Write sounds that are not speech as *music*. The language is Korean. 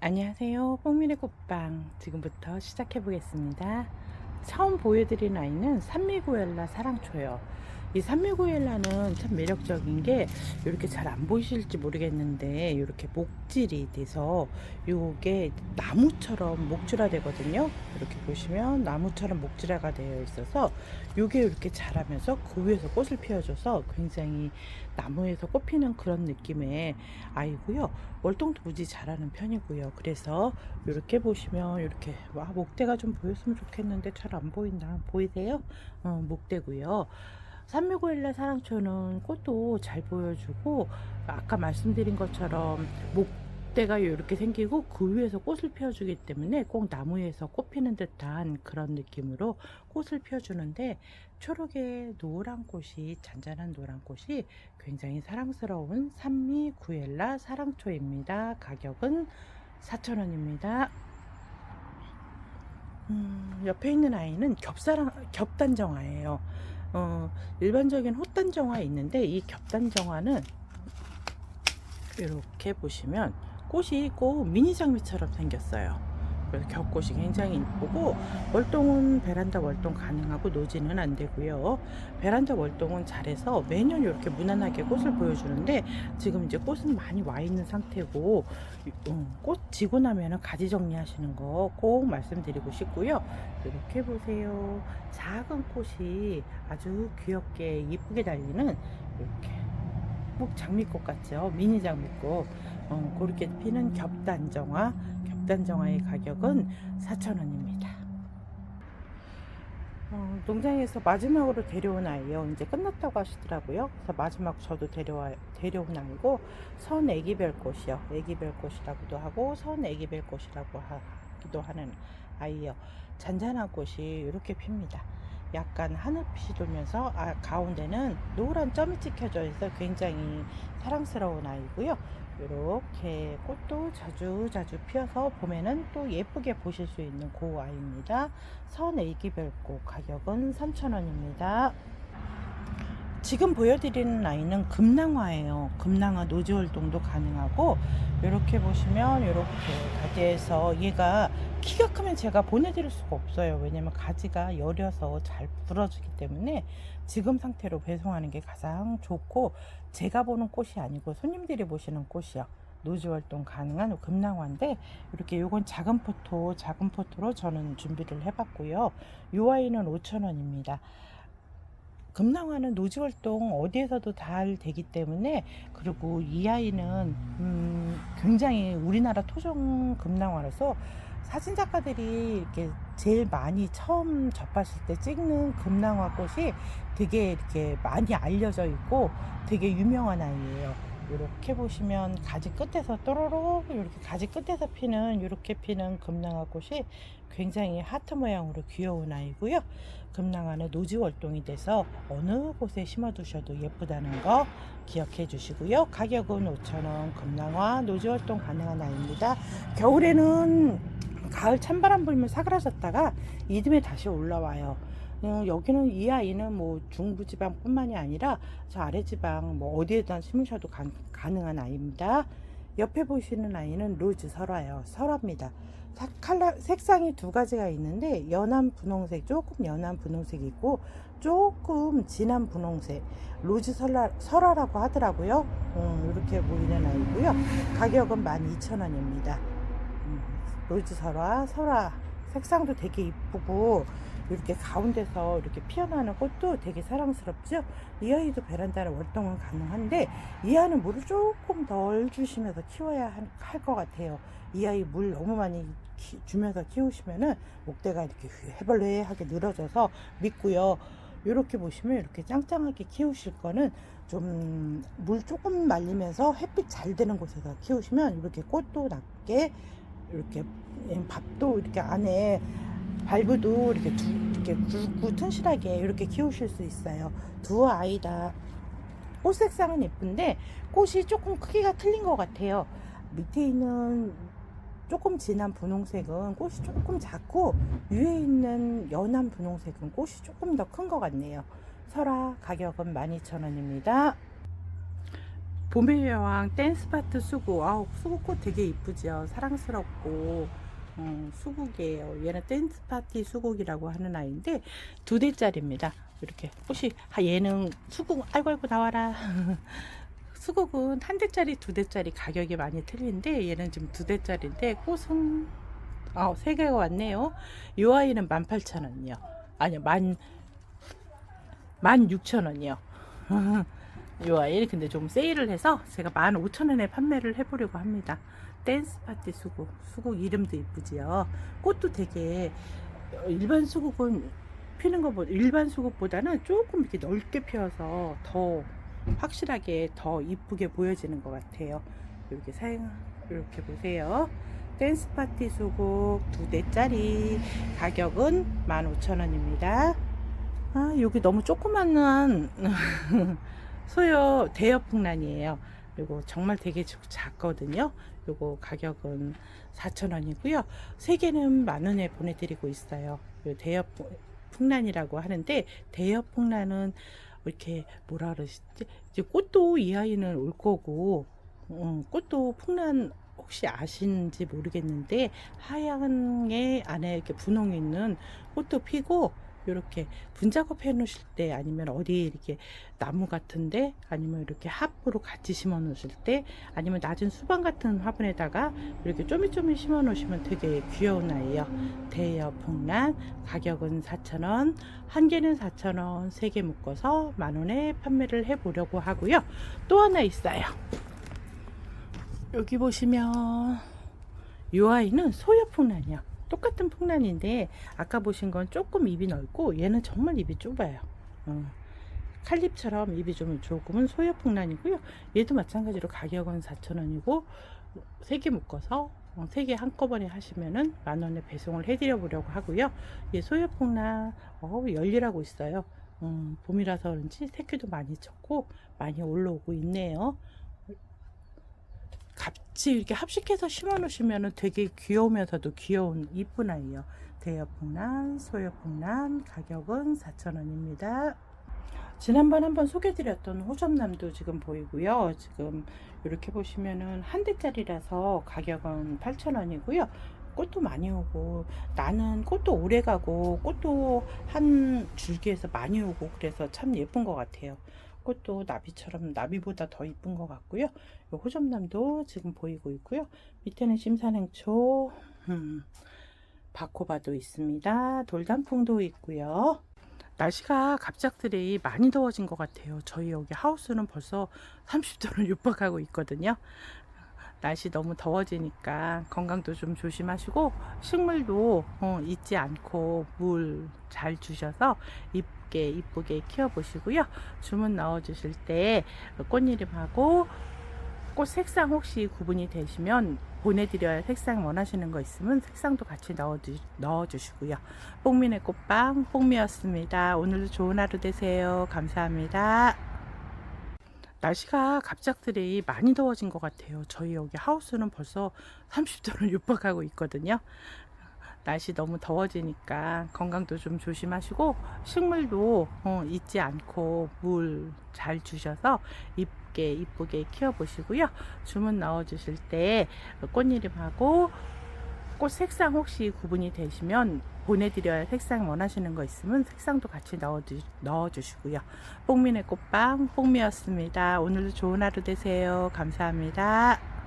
안녕하세요. 뽕미의 꽃방 지금부터 시작해 보겠습니다. 처음 보여드린 아이는 산미구엘라 사랑초요. 이 산미구엘라는 참 매력적인 게 이렇게 잘 안 보이실지 모르겠는데 이렇게 목질이 돼서 요게 나무처럼 목질화 되거든요. 이렇게 보시면 나무처럼 목질화가 되어 있어서 요게 이렇게 자라면서 그 위에서 꽃을 피워줘서 굉장히 나무에서 꽃 피는 그런 느낌의 아이고요. 월동도 무지 잘하는 편이고요. 그래서 이렇게 보시면 이렇게 와 목대가 좀 보였으면 좋겠는데 잘 안 보인다. 보이세요? 어, 목대고요. 산미고일라 사랑초는 꽃도 잘 보여주고 아까 말씀드린 것처럼 목대가 이렇게 생기고 그 위에서 꽃을 피워주기 때문에 꼭 나무에서 꽃 피는 듯한 그런 느낌으로 꽃을 피워주는데 초록의 노란 꽃이 잔잔한 노란 꽃이 굉장히 사랑스러운 산미 구엘라 사랑초입니다. 가격은 4,000원입니다. 음, 옆에 있는 아이는 겹사랑, 겹단정화예요. 어, 일반적인 호단정화 있는데 이 겹단정화는 이렇게 보시면 꽃이 있고 미니 장미처럼 생겼어요. 그래서 겹꽃이 굉장히 이쁘고 월동은 베란다 월동 가능하고 노지는 안 되고요. 베란다 월동은 잘해서 매년 이렇게 무난하게 꽃을 보여주는데 지금 이제 꽃은 많이 와 있는 상태고 음, 꽃 지고 나면은 가지 정리하시는 거 꼭 말씀드리고 싶고요. 이렇게 보세요. 작은 꽃이 아주 귀엽게 이쁘게 달리는 이렇게 꼭 장미꽃 같죠? 미니 장미꽃. 어, 그렇게 피는 겹단정화. 겹단정화의 가격은 4,000원입니다. 어, 농장에서 마지막으로 데려온 아이요. 이제 끝났다고 하시더라고요. 그래서 마지막 저도 데려와, 데려온 아이고, 선 애기별 꽃이요. 애기별 꽃이라고도 하고, 선 애기별 꽃이라고 하기도 하는 아이요. 잔잔한 꽃이 이렇게 핍니다. 약간 하늘빛이 돌면서 아, 가운데는 노란 점이 찍혀져 있어 굉장히 사랑스러운 아이고요. 이렇게 꽃도 자주 자주 피어서 봄에는 또 예쁘게 보실 수 있는 그 아이입니다. 선 애기별꽃 가격은 3,000원입니다. 지금 보여드리는 아이는 금낭화예요. 금낭화 노지 활동도 가능하고 이렇게 보시면 이렇게 가지에서 얘가 키가 크면 제가 보내드릴 수가 없어요. 왜냐면 가지가 여려서 잘 부러지기 때문에 지금 상태로 배송하는 게 가장 좋고 제가 보는 꽃이 아니고 손님들이 보시는 꽃이요. 노지 활동 가능한 금낭화인데 이렇게 요건 작은 포토 작은 포토로 저는 준비를 해봤고요. 요 아이는 5,000원입니다. 금낭화는 노지 활동 어디에서도 잘 되기 때문에 그리고 이 아이는 음 굉장히 우리나라 토종 금낭화라서 사진 작가들이 이렇게 제일 많이 처음 접하실 때 찍는 금낭화 꽃이 되게 이렇게 많이 알려져 있고 되게 유명한 아이예요. 이렇게 보시면 가지 끝에서 또로로 이렇게 가지 끝에서 피는 이렇게 피는 금낭화 꽃이 굉장히 하트 모양으로 귀여운 아이고요. 금낭화는 노지 월동이 돼서 어느 곳에 심어 두셔도 예쁘다는 거 기억해 주시고요. 가격은 5,000원 금낭화 노지 활동 가능한 아이입니다. 겨울에는 가을 찬바람 불면 사그라졌다가 이듬해 다시 올라와요. 어, 여기는 이 아이는 뭐 중부지방뿐만이 아니라 저 아래지방 뭐 어디에다 심으셔도 가, 가능한 아이입니다. 옆에 보시는 아이는 로즈 설화예요. 설화입니다. 사- 칼라 색상이 두 가지가 있는데 연한 분홍색 조금 연한 분홍색이 있고 조금 진한 분홍색 로즈 설화, 설화라고 하더라고요. 음, 이렇게 보이는 아이고요. 가격은 12,000원입니다. 음, 로즈 설화, 설화 색상도 되게 이쁘고 이렇게 가운데서 이렇게 피어나는 꽃도 되게 사랑스럽죠. 이 아이도 베란다를 월동은 가능한데 이 아이는 물을 조금 덜 주시면서 키워야 할 것 같아요. 이 아이 물 너무 많이 키- 주면서 키우시면은 목대가 이렇게 해벌레하게 늘어져서 믿고요. 이렇게 보시면 이렇게 짱짱하게 키우실 거는 좀 물 조금 말리면서 햇빛 잘 되는 곳에서 키우시면 이렇게 꽃도 낮게 이렇게 밥도 이렇게 안에 발브도 이렇게 두, 이렇게 굵고 튼실하게 이렇게 키우실 수 있어요. 두 아이 다 꽃 색상은 예쁜데 꽃이 조금 크기가 틀린 것 같아요. 밑에 있는 조금 진한 분홍색은 꽃이 조금 작고 위에 있는 연한 분홍색은 꽃이 조금 더 큰 것 같네요. 설화 가격은 12,000원입니다. 봄의 여왕 댄스 파트 수국. 아우, 수국꽃 되게 이쁘죠. 사랑스럽고. 음, 수국이에요. 얘는 댄스 파티 수국이라고 하는 아이인데 두 대짜리입니다. 이렇게 꽃이 아, 얘는 수국 아이고 아이고 나와라. *laughs* 수국은 한 대짜리 두 대짜리 가격이 많이 틀린데 얘는 지금 두 대짜리인데 꽃은 아, 세 개가 왔네요. 이 아이는 18,000원이요. 아니요, 만 16,000원이요. *laughs* 이 아이 근데 좀 세일을 해서 제가 15,000원에 판매를 해보려고 합니다. 댄스 파티 수국. 수국 이름도 이쁘지요. 꽃도 되게 일반 수국은 피는 것보다 일반 수국보다는 조금 이렇게 넓게 피어서 더 확실하게 더 이쁘게 보여지는 것 같아요. 이렇게 사용 이렇게 보세요. 댄스 파티 수국 두 대짜리 가격은 15,000원입니다. 아, 여기 너무 조그만한 *laughs* 소요 대여 풍란이에요. 요거 정말 되게 작거든요. 요거 가격은 4,000원이고요. 세 개는 만 원에 보내드리고 있어요. 요 대여 풍- 풍란이라고 하는데 대여 풍란은 이렇게 뭐라 그러시지? 이제 꽃도 이 아이는 올 거고, 음, 꽃도 풍란 혹시 아시는지 모르겠는데 하얀 게 안에 이렇게 분홍 있는 꽃도 피고 이렇게 분작업 해 놓으실 때 아니면 어디 이렇게 나무 같은데 아니면 이렇게 합으로 같이 심어 놓으실 때 아니면 낮은 수방 같은 화분에다가 이렇게 쪼미쪼미 심어 놓으시면 되게 귀여운 아이예요. 대여 풍란 가격은 4,000원, 한 개는 4,000원, 세 개 묶어서 만 원에 판매를 해 보려고 하고요. 또 하나 있어요. 여기 보시면 이 아이는 소여 풍란이요. 똑같은 풍란인데 아까 보신 건 조금 입이 넓고 얘는 정말 입이 좁아요. 어. 칼립처럼 입이 좀 조금은 소여 풍란이고요. 얘도 마찬가지로 가격은 4,000원이고 세개 묶어서 세개 한꺼번에 하시면은 만 원에 배송을 해드려 보려고 하고요. 얘 소여 풍란 어, 열일하고 있어요. 음, 봄이라서 그런지 새끼도 많이 쳤고 많이 올라오고 있네요. 같이 이렇게 합식해서 심어 놓으시면 되게 귀여우면서도 귀여운 이쁜 아이요. 대여풍란, 소여풍란 가격은 4,000원입니다. 지난번 한번 소개드렸던 호접남도 지금 보이고요. 지금 이렇게 보시면은 한 대짜리라서 가격은 8,000원이고요. 꽃도 많이 오고 나는 꽃도 오래 가고 꽃도 한 줄기에서 많이 오고 그래서 참 예쁜 것 같아요. 꽃도 나비처럼 나비보다 더 이쁜 것 같고요. 요 호접남도 지금 보이고 있고요. 밑에는 심산행초, 음, 바코바도 있습니다. 돌단풍도 있고요. 날씨가 갑작스레 많이 더워진 것 같아요. 저희 여기 하우스는 벌써 30도를 *laughs* 육박하고 있거든요. 날씨 너무 더워지니까 건강도 좀 조심하시고 식물도 어, 잊지 않고 물 잘 주셔서 이쁘게 이쁘게 키워보시고요. 주문 넣어주실 때 꽃이름하고 꽃 색상 혹시 구분이 되시면 보내드려야 색상 원하시는 거 있으면 색상도 같이 넣어주, 넣어주시고요. 뽕미네 꽃빵 뽕미였습니다. 오늘도 좋은 하루 되세요. 감사합니다. 날씨가 갑작스레 많이 더워진 것 같아요. 저희 여기 하우스는 벌써 30도를 육박하고 있거든요. 날씨 너무 더워지니까 건강도 좀 조심하시고 식물도 어, 잊지 않고 물 잘 주셔서 이쁘게 이쁘게 키워보시고요. 주문 넣어주실 때 꽃이름하고 꽃 색상 혹시 구분이 되시면 보내드려야 색상 원하시는 거 있으면 색상도 같이 넣어주, 넣어주시고요. 뽕미네 꽃빵 뽕미였습니다. 오늘도 좋은 하루 되세요. 감사합니다.